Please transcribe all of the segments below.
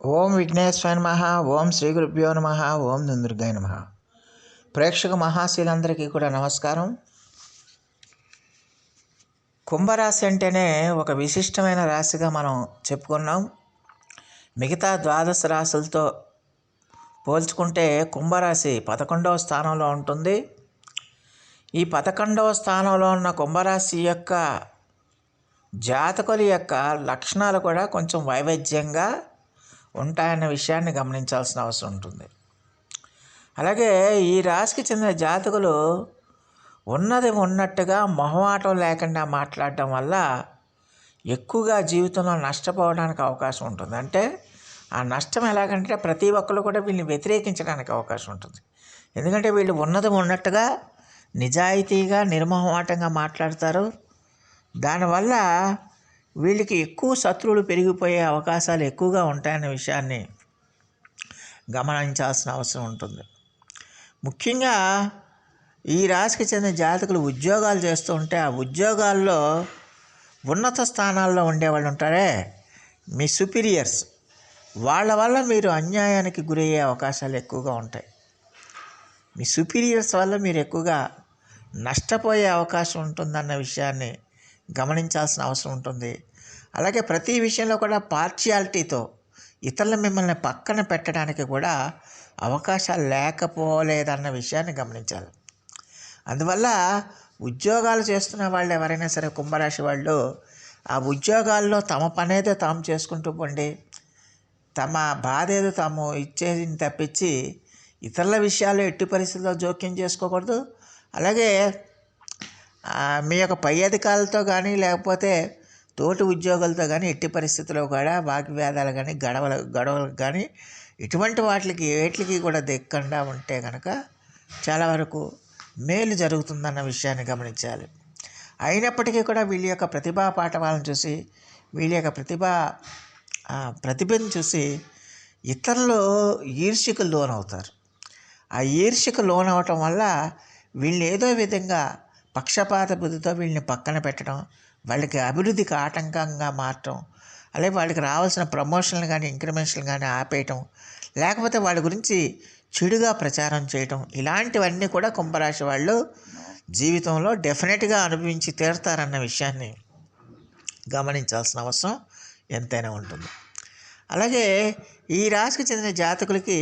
ఓం విఘ్నేశ్వర నమ ఓం శ్రీ గురుభ్యో నమ ఓం దుందుర్గాయ నమ. ప్రేక్షక మహాశీలందరికీ కూడా నమస్కారం. కుంభరాశి అంటేనే ఒక విశిష్టమైన రాశిగా మనం చెప్పుకున్నాం. మిగతా ద్వాదశ రాశులతో పోల్చుకుంటే కుంభరాశి పదకొండవ స్థానంలో ఉంటుంది. ఈ పదకొండవ స్థానంలో ఉన్న కుంభరాశి యొక్క జాతకుల యొక్క లక్షణాలు కూడా కొంచెం వైవిధ్యంగా ఉంటాయన్న విషయాన్ని గమనించాల్సిన అవసరం ఉంటుంది. అలాగే ఈ రాశికి చెందిన జాతకులు ఉన్నది ఉన్నట్టుగా మొహమాటం లేకుండా మాట్లాడటం వల్ల ఎక్కువగా జీవితంలో నష్టపోవడానికి అవకాశం ఉంటుంది. అంటే ఆ నష్టం ఎలాగంటే ప్రతి ఒక్కరు కూడా వీళ్ళని వ్యతిరేకించడానికి అవకాశం ఉంటుంది. ఎందుకంటే వీళ్ళు ఉన్నది ఉన్నట్టుగా నిజాయితీగా నిర్మోహమాటంగా మాట్లాడతారు. దానివల్ల వీళ్ళకి ఎక్కువ శత్రువులు పెరిగిపోయే అవకాశాలు ఎక్కువగా ఉంటాయనే విషయాన్ని గమనించాల్సిన అవసరం ఉంటుంది. ముఖ్యంగా ఈ రాశికి చెందిన జాతకులు ఉద్యోగాలు చేస్తూ ఉంటే ఆ ఉద్యోగాల్లో ఉన్నత స్థానాల్లో ఉండేవాళ్ళు ఉంటారే? మీ సుపీరియర్స్. వాళ్ళ వల్ల మీరు అన్యాయానికి గురయ్యే అవకాశాలు ఎక్కువగా ఉంటాయి. మీ సుపీరియర్స్ వల్ల మీరు ఎక్కువగా నష్టపోయే అవకాశం ఉంటుందన్న విషయాన్ని గమనించాల్సిన అవసరం ఉంటుంది. అలాగే ప్రతి విషయంలో కూడా పార్షియాలిటీతో ఇతరులు మిమ్మల్ని పక్కన పెట్టడానికి కూడా అవకాశాలు లేకపోలేదన్న విషయాన్ని గమనించాలి. అందువల్ల ఉద్యోగాలు చేస్తున్న వాళ్ళు ఎవరైనా సరే కుంభరాశి వాళ్ళు ఆ ఉద్యోగాల్లో తమ పనేదో తాము చేసుకుంటూ పోండి. తమ బాధ ఏదో తాము ఇచ్చేది తప్పించి ఇతరుల విషయాలు ఎట్టి పరిస్థితుల్లో జోక్యం చేసుకోకూడదు. అలాగే మీ యొక్క పై అధికారులతో కానీ లేకపోతే తోటి ఉద్యోగులతో కానీ ఎట్టి పరిస్థితుల్లో కూడా వాగ్వేదాలు కానీ గడవల గొడవలు కానీ ఇటువంటి వాటికి వేటికి కూడా దిక్కకుండా ఉంటే కనుక చాలా వరకు మేలు జరుగుతుందన్న విషయాన్ని గమనించాలి. అయినప్పటికీ కూడా వీళ్ళ యొక్క ప్రతిభా పాఠవాలను చూసి వీళ్ళ యొక్క ప్రతిభ ప్రతిభను చూసి ఇతరులు ఈర్ష్యకు లోనవుతారు. ఆ ఈర్ష్యకు లోనవటం వల్ల వీళ్ళని ఏదో విధంగా పక్షపాత బుద్ధితో వీళ్ళని పక్కన పెట్టడం వాళ్ళకి అభివృద్ధికి ఆటంకంగా మార్చడం అలాగే వాళ్ళకి రావాల్సిన ప్రమోషన్లు కానీ ఇంక్రిమెంట్స్లు కానీ ఆపేయటం లేకపోతే వాళ్ళ గురించి చెడుగా ప్రచారం చేయటం ఇలాంటివన్నీ కూడా కుంభరాశి వాళ్ళు జీవితంలో డెఫినెట్గా అనుభవించి తీరుతారన్న విషయాన్ని గమనించాల్సిన అవసరం ఎంతైనా ఉంటుంది. అలాగే ఈ రాశికి చెందిన జాతకులకి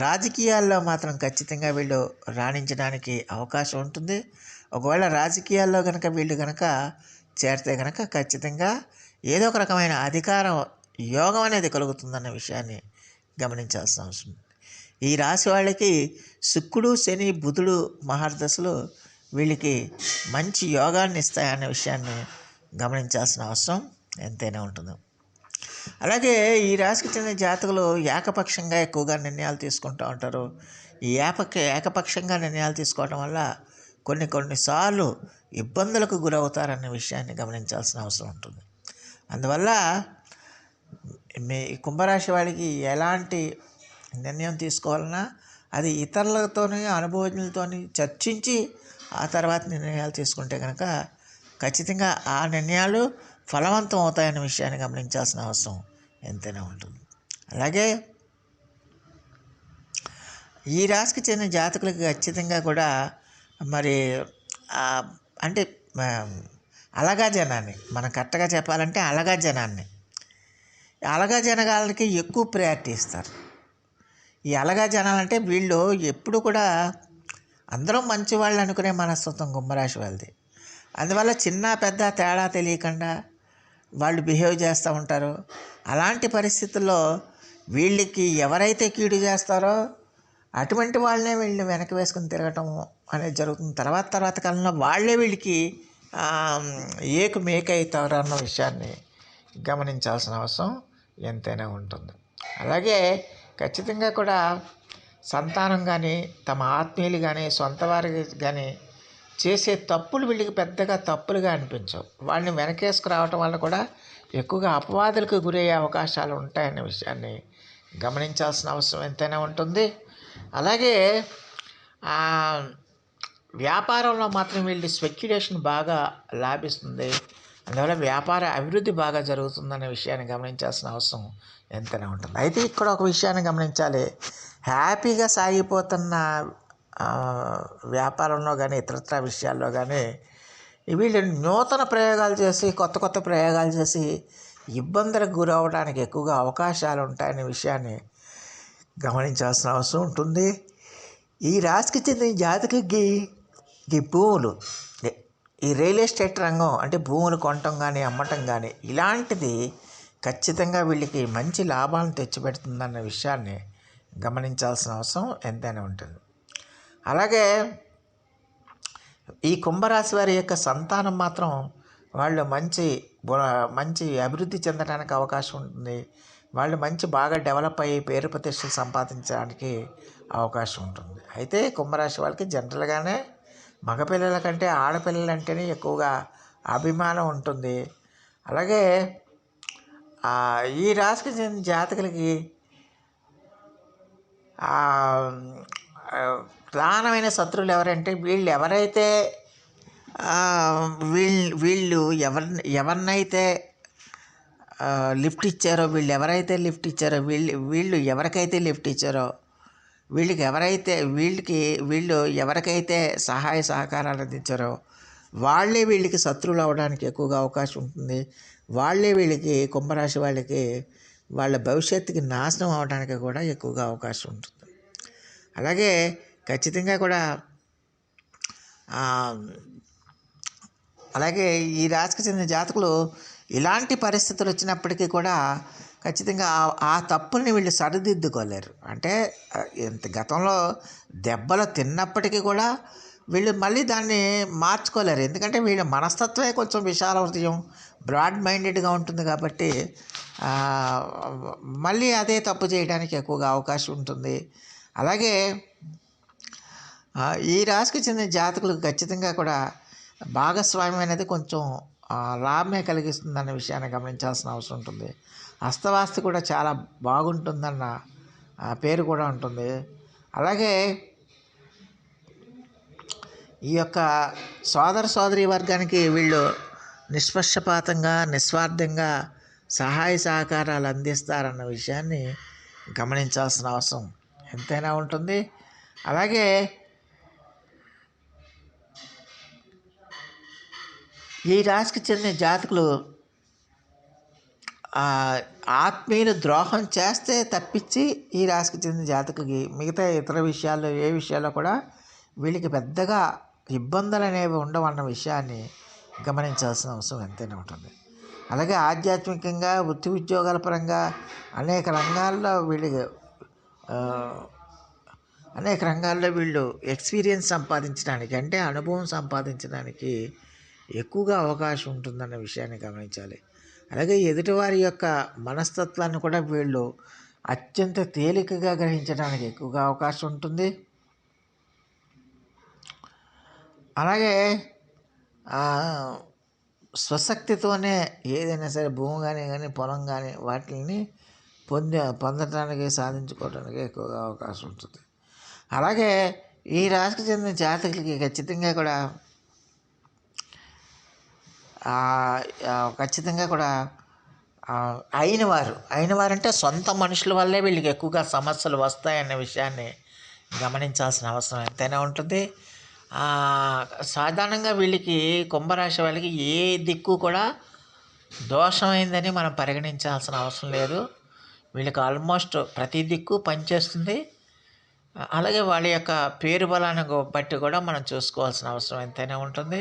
రాజకీయాల్లో మాత్రం ఖచ్చితంగా వీళ్ళు రాణించడానికి అవకాశం ఉంటుంది. ఒకవేళ రాజకీయాల్లో కనుక వీళ్ళు కనుక చేరితే కనుక ఖచ్చితంగా ఏదో ఒక రకమైన అధికారం యోగం అనేది కలుగుతుందన్న విషయాన్ని గమనించాల్సిన అవసరం ఈ రాశి వాళ్ళకి శుక్రుడు శని బుధుడు మహర్దశలు వీళ్ళకి మంచి యోగాన్ని ఇస్తాయన్న విషయాన్ని గమనించాల్సిన అవసరం ఎంతైనా ఉంటుంది. అలాగే ఈ రాశికి చెందిన జాతకులు ఏకపక్షంగా ఎక్కువగా నిర్ణయాలు తీసుకుంటూ ఉంటారు. ఈ ఏపక ఏకపక్షంగా నిర్ణయాలు తీసుకోవడం వల్ల కొన్ని కొన్నిసార్లు ఇబ్బందులకు గురవుతారన్న విషయాన్ని గమనించాల్సిన అవసరం ఉంటుంది. అందువల్ల మీ కుంభరాశి వాళ్ళకి ఎలాంటి నిర్ణయం తీసుకోవాలన్నా అది ఇతరులతోని అనుభవజ్ఞులతోని చర్చించి ఆ తర్వాత నిర్ణయాలు తీసుకుంటే కనుక ఖచ్చితంగా ఆ నిర్ణయాలు ఫలవంతం అవుతాయనే విషయాన్ని గమనించాల్సిన అవసరం ఎంతైనా ఉంటుంది. అలాగే ఈ రాశికి చెందిన జాతకులకు ఖచ్చితంగా కూడా మరి అంటే అలగా జనాన్ని మనం కరెక్ట్గా చెప్పాలంటే అలగా జనాన్ని. అలగా జనగాలకి ఎక్కువ ప్రయారిటీ ఇస్తారు. ఈ అలగా జనాలంటే వీళ్ళు ఎప్పుడు కూడా అందరం మంచి వాళ్ళు అనుకునే మనస్తత్వం కుంభరాశి వాళ్ళది. అందువల్ల చిన్న పెద్ద తేడా తెలియకుండా వాళ్ళు బిహేవ్ చేస్తూ ఉంటారు. అలాంటి పరిస్థితుల్లో వీళ్ళకి ఎవరైతే కీడు చేస్తారో అటువంటి వాళ్ళనే వీళ్ళు వెనక్కి వేసుకుని తిరగటం అనేది జరుగుతుంది. తర్వాత తర్వాత కాలంలో వాళ్ళే వీళ్ళకి ఏకు మేక అవుతారు అన్న విషయాన్ని గమనించాల్సిన అవసరం ఎంతైనా ఉంటుంది. అలాగే ఖచ్చితంగా కూడా సంతానం కానీ తమ ఆత్మీయులు కానీ సొంత వారికి కానీ చేసే తప్పులు వీళ్ళకి పెద్దగా తప్పులుగా అనిపించవు. వాళ్ళని వెనకేసుకురావటం వల్ల కూడా ఎక్కువగా అపవాదులకు గురయ్యే అవకాశాలు ఉంటాయనే విషయాన్ని గమనించాల్సిన అవసరం ఎంతైనా ఉంటుంది. అలాగే వ్యాపారంలో మాత్రం వీళ్ళు స్పెక్యులేషన్ బాగా లాభిస్తుంది. అందువల్ల వ్యాపార అభివృద్ధి బాగా జరుగుతుందనే విషయాన్ని గమనించాల్సిన అవసరం ఎంతనే ఉంటుంది. అయితే ఇక్కడ ఒక విషయాన్ని గమనించాలి. హ్యాపీగా సాగిపోతున్న వ్యాపారంలో కానీ ఇతరత్ర విషయాల్లో కానీ వీళ్ళు నూతన ప్రయోగాలు చేసి కొత్త కొత్త ప్రయోగాలు చేసి ఇబ్బందులకు గురవడానికి ఎక్కువగా అవకాశాలు ఉంటాయనే విషయాన్ని గమనించాల్సిన అవసరం ఉంటుంది. ఈ రాశికి చెందిన జాతకకి ఈ భూములు ఈ- రియల్ ఎస్టేట్ రంగం అంటే భూములు కొనటం కానీ అమ్మటం కానీ ఇలాంటిది ఖచ్చితంగా వీళ్ళకి మంచి లాభాలను తెచ్చిపెడుతుందన్న విషయాన్ని గమనించాల్సిన అవసరం ఎంతైనా ఉంటుంది. అలాగే ఈ కుంభరాశి వారి యొక్క సంతానం మాత్రం వాళ్ళు మంచి మంచి అభివృద్ధి చెందడానికి అవకాశం ఉంటుంది. వాళ్ళు మంచి బాగా డెవలప్ అయ్యి పేరు ప్రతిష్టలు సంపాదించడానికి అవకాశం ఉంటుంది. అయితే కుంభరాశి వాళ్ళకి జనరల్గానే మగపిల్లల కంటే ఆడపిల్లలంటేనే ఎక్కువగా అభిమానం ఉంటుంది. అలాగే ఈ రాశికి చెందిన జాతకులకి ప్రధానమైన శత్రువులు ఎవరంటే వీళ్ళు ఎవరైతే వీళ్ళు వీళ్ళు ఎవరిని ఎవరినైతే లిఫ్ట్ ఇచ్చారో వీళ్ళు ఎవరైతే లిఫ్ట్ ఇచ్చారో వీళ్ళు వీళ్ళు ఎవరికైతే లిఫ్ట్ ఇచ్చారో వీళ్ళకి ఎవరైతే వీళ్ళకి వీళ్ళు ఎవరికైతే సహాయ సహకారాలు అందించారో వాళ్ళే వీళ్ళకి శత్రువులు అవడానికి ఎక్కువగా అవకాశం ఉంటుంది. వాళ్ళే వీళ్ళకి కుంభరాశి వాళ్ళకి వాళ్ళ భవిష్యత్తుకి నాశనం అవడానికి కూడా ఎక్కువగా అవకాశం ఉంటుంది. అలాగే ఖచ్చితంగా కూడా అలాగే ఈ రాశికి చెందిన జాతకులు ఇలాంటి పరిస్థితులు వచ్చినప్పటికీ కూడా ఖచ్చితంగా ఆ- తప్పుల్ని వీళ్ళు సరిదిద్దుకోలేరు. అంటే ఇంత గతంలో దెబ్బలు తిన్నప్పటికీ కూడా వీళ్ళు మళ్ళీ దాన్ని మార్చుకోలేరు. ఎందుకంటే వీళ్ళ మనస్తత్వమే కొంచెం విశాల హృదయం బ్రాడ్ మైండెడ్గా ఉంటుంది కాబట్టి మళ్ళీ అదే తప్పు చేయడానికి ఎక్కువగా అవకాశం ఉంటుంది. అలాగే ఈ రాశికి చెందిన జాతకులకు ఖచ్చితంగా కూడా భాగస్వామ్యం అనేది కొంచెం లాభమే కలిగిస్తుందన్న విషయాన్ని గమనించాల్సిన అవసరం ఉంటుంది. హస్తవాస్తి కూడా చాలా బాగుంటుందన్న పేరు కూడా ఉంటుంది. అలాగే ఈ యొక్క సోదర సోదరి వర్గానికి వీళ్ళు నిష్పక్షపాతంగా నిస్వార్థంగా సహాయ సహకారాలు అందిస్తారన్న విషయాన్ని గమనించాల్సిన అవసరం ఎంతైనా ఉంటుంది. అలాగే ఈ రాశికి చెందిన జాతకులు ఆత్మీయులు ద్రోహం చేస్తే తప్పించి ఈ రాశికి చెందిన జాతకుకి మిగతా ఇతర విషయాల్లో ఏ విషయాల్లో కూడా వీళ్ళకి పెద్దగా ఇబ్బందులు అనేవి ఉండవన్న విషయాన్ని గమనించాల్సిన అవసరం ఎంతైనా ఉంటుంది. అలాగే ఆధ్యాత్మికంగా వృత్తి ఉద్యోగాల పరంగా అనేక రంగాల్లో వీళ్ళు అనేక రంగాల్లో వీళ్ళు ఎక్స్పీరియన్స్ సంపాదించడానికి అంటే అనుభవం సంపాదించడానికి ఎక్కువగా అవకాశం ఉంటుందన్న విషయాన్ని గమనించాలి. అలాగే ఎదుటివారి యొక్క మనస్తత్వాన్ని కూడా వీళ్ళు అత్యంత తేలికగా గ్రహించడానికి ఎక్కువగా అవకాశం ఉంటుంది. అలాగే స్వశక్తితోనే ఏదైనా సరే భూమి కానీ కానీ పొలం కానీ వాటిని పొంద పొందటానికి సాధించుకోవడానికి ఎక్కువగా అవకాశం ఉంటుంది. అలాగే ఈ రాశికి చెందిన జాతకులకి ఖచ్చితంగా కూడా ఖచ్చితంగా కూడా అయినవారు. అయిన వారు అయిన వారంటే సొంత మనుషుల వల్లే వీళ్ళకి ఎక్కువగా సమస్యలు వస్తాయన్న విషయాన్ని గమనించాల్సిన అవసరం ఎంతైనా ఉంటుంది. సాధారణంగా వీళ్ళకి కుంభరాశి వాళ్ళకి ఏ దిక్కు కూడా దోషమైందని మనం పరిగణించాల్సిన అవసరం లేదు. వీళ్ళకి ఆల్మోస్ట్ ప్రతి దిక్కు పనిచేస్తుంది. అలాగే వాళ్ళ యొక్క పేరు బలాన్ని బట్టి కూడా మనం చూసుకోవాల్సిన అవసరం ఎంతైనా ఉంటుంది.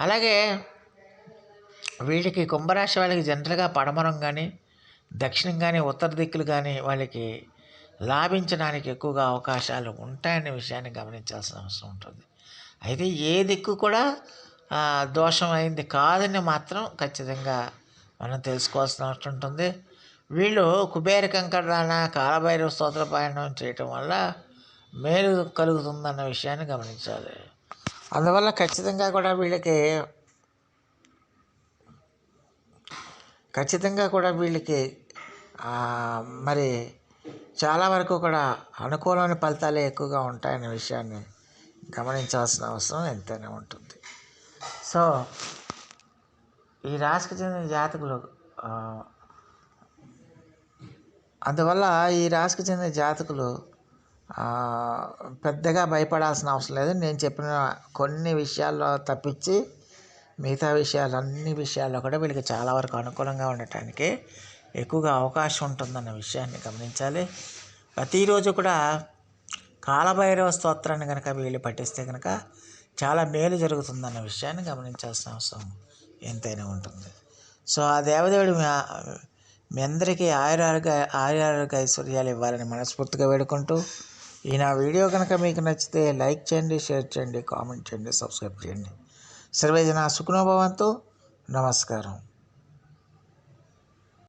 అలాగే వీళ్ళకి కుంభరాశి వాళ్ళకి జనరల్గా పడమరం కానీ దక్షిణం కానీ ఉత్తర దిక్కులు కానీ వాళ్ళకి లాభించడానికి ఎక్కువగా అవకాశాలు ఉంటాయనే విషయాన్ని గమనించాల్సిన అవసరం ఉంటుంది. అయితే ఏ దిక్కు కూడా దోషం అయింది కాదని మాత్రం ఖచ్చితంగా మనం తెలుసుకోవాల్సిన అవసరం ఉంటుంది. వీళ్ళు కుబేర కంకరాన కాలభైరవ స్తోత్ర పాయనం చేయటం వల్ల మేలు కలుగుతుందన్న విషయాన్ని గమనించాలి. అందువల్ల ఖచ్చితంగా కూడా వీళ్ళకి ఖచ్చితంగా కూడా వీళ్ళకి మరి చాలా వరకు కూడా అనుకూలమైన ఫలితాలే ఎక్కువగా ఉంటాయనే విషయాన్ని గమనించాల్సిన అవసరం ఎంతైనా ఉంటుంది. సో ఈ రాశికి చెందిన జాతకులు అందువల్ల ఈ రాశికి చెందిన జాతకులు పెద్దగా భయపడాల్సిన అవసరం లేదు. నేను చెప్పిన కొన్ని విషయాల్లో తప్పించి మిగతా విషయాలు అన్ని విషయాల్లో కూడా వీళ్ళకి చాలా వరకు అనుకూలంగా ఉండటానికి ఎక్కువగా అవకాశం ఉంటుందన్న విషయాన్ని గమనించాలి. ప్రతిరోజు కూడా కాలభైరవ స్తోత్రాన్ని కనుక వీళ్ళు పఠిస్తే కనుక చాలా మేలు జరుగుతుందన్న విషయాన్ని గమనించాల్సిన అవసరం ఎంతైనా ఉంటుంది. సో ఆ దేవదేవుడు మీ మీ అందరికీ ఆయురారోగ్య ఆయురారోగ్య ఐశ్వర్యాలు ఇవ్వాలని మనస్ఫూర్తిగా వేడుకుంటూ ఈ నా వీడియో కనుక మీకు నచ్చితే లైక్ చేయండి షేర్ చేయండి కామెంట్ చేయండి సబ్స్క్రైబ్ చేయండి. सर्वे जना सुखनो भवन्तु। नमस्कारः।